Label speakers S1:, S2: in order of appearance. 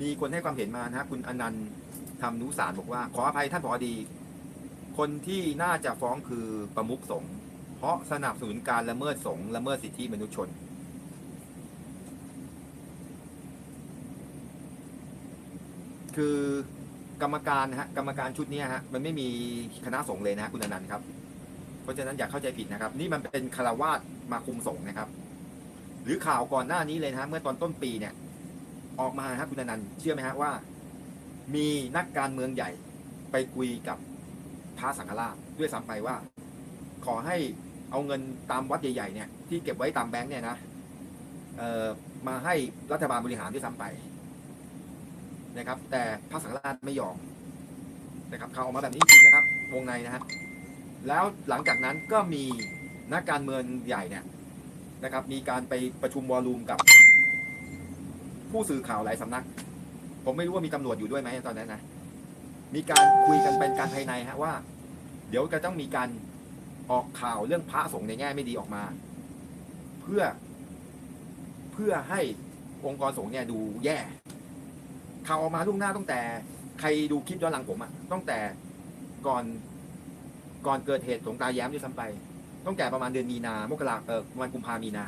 S1: มีคนให้ความเห็นมานะฮะคุณอนันต์ทำนุสารบอกว่า ขออภัยท่านผอดี คนที่น่าจะฟ้องคือประมุขสงฆ์เพราะสนับสนุนการละเมิดสงฆ์ละเมิดสิทธิมนุษยชน คือกรรมการนะฮะกรรมการชุดนี้ฮะมันไม่มีคณะสงฆ์เลยนะฮะคุณอนันต์ครับ เพราะฉะนั้นอย่าเข้าใจผิดนะครับ นี่มันเป็นคารวาสมาคุมสงฆ์นะครับ หรือข่าวก่อนหน้านี้เลยนะฮะเมื่อตอนต้นปีเนี่ย ออกมาฮะคุณนันต์เชื่อไหมฮะว่า มีนักการเมืองใหญ่ไปคุยกับพระสังฆราชด้วยซ้ำไปว่า ขอให้เอาเงินตามวัดใหญ่ๆเนี่ยที่เก็บไว้ตามแบงค์เนี่ยนะเอ่อมาให้รัฐบาลบริหารด้วยซ้ำไปนะครับ แต่พระสังฆราชไม่ยอมนะครับเขาออกมาแบบนี้จริงนะครับ วงในนะฮะแล้วหลังจากนั้นก็มีนักการเมืองใหญ่เนี่ยนะครับ มีการไปประชุมวอลลุ่มกับ ผู้สื่อข่าวหลายสำนัก ผมไม่รู้ว่ามีตำรวจอยู่ด้วยไหมตอนนั้นนะมีการคุยกันเป็นการภายในฮะว่า เดี๋ยวจะต้องมีการออกข่าวเรื่องพระสงฆ์ในแง่ไม่ดีออกมา เพื่อ เพื่อให้องค์กรสงฆ์เนี่ยดูแย่ข่าวออกมาล่วงหน้าตั้งแต่ ใครดูคลิปย้อนหลังผมอะตั้งแต่ก่อนก่อนเกิดเหตุสงตาแย้มด้วยซ้ำไปตั้งแต่ประมาณเดือนมีนามกราเออประมาณกุมภามีนา